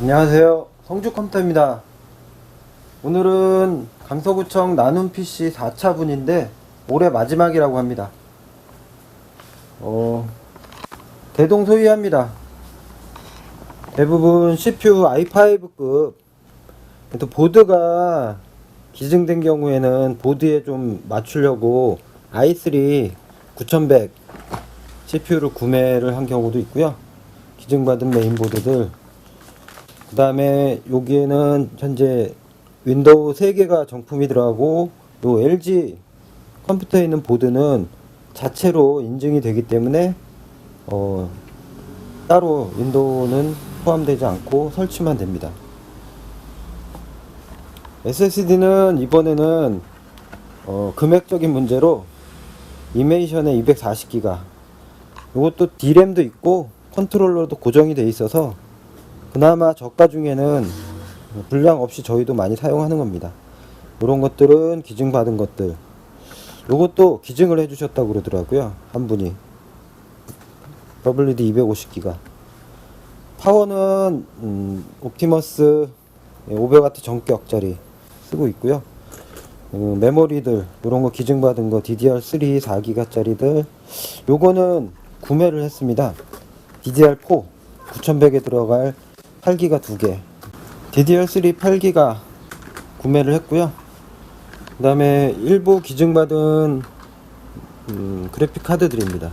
안녕하세요. 성주 컴퓨터입니다. 오늘은 강서구청 나눔 PC 4차 분인데 올해 마지막이라고 합니다. 어, 대동소이합니다. 대부분 CPU i5급 또 보드가 기증된 경우에는 보드에 좀 맞추려고 i3 9100 CPU를 구매를 한 경우도 있고요. 기증받은 메인보드들 그 다음에 여기에는 현재 윈도우 3개가 정품이 들어가고 요 LG 컴퓨터에 있는 보드는 자체로 인증이 되기 때문에 어, 따로 윈도우는 포함되지 않고 설치만 됩니다. SSD는 이번에는 어, 금액적인 문제로 이메이션에 240기가 이것도 D램도 있고 컨트롤러도 고정이 돼 있어서 그나마 저가 중에는 불량 없이 저희도 많이 사용하는 겁니다. 이런 것들은 기증 받은 것들. 요것도 기증을 해주셨다고 그러더라고요. 한 분이. WD 250기가. 파워는 음, 옵티머스 500W 전격짜리 쓰고 있고요. 음, 메모리들 이런 거 기증 받은 거 DDR3 4기가짜리들 요거는 구매를 했습니다. DDR4 9100에 들어갈 8기가 2개. DDR3 8기가 구매를 했고요. 그 다음에 일부 기증받은 음, 그래픽 카드들입니다.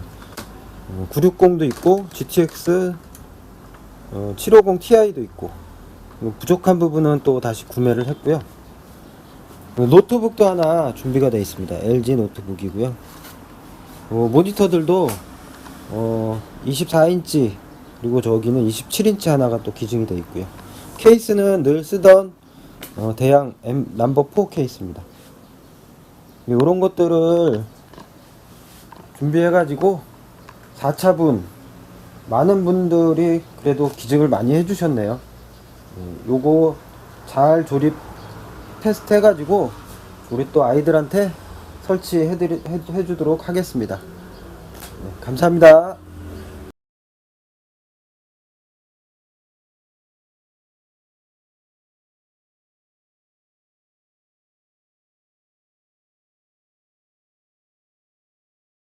어, 960도 있고 GTX 어, 750 Ti도 있고 그리고 부족한 부분은 또 다시 구매를 했고요. 어, 노트북도 하나 준비가 되어 있습니다. LG 노트북이고요. 어, 모니터들도 어, 24인치 그리고 저기는 27인치 하나가 또 기증이 되어 있고요. 케이스는 늘 쓰던 어, 대양 M 넘버 4 케이스입니다. 이런 것들을 준비해 가지고 4차분 많은 분들이 그래도 기증을 많이 해주셨네요. 음, 요거 잘 조립 테스트 해가지고 우리 또 아이들한테 설치해드리, 해, 해주도록 하겠습니다. 네, 감사합니다.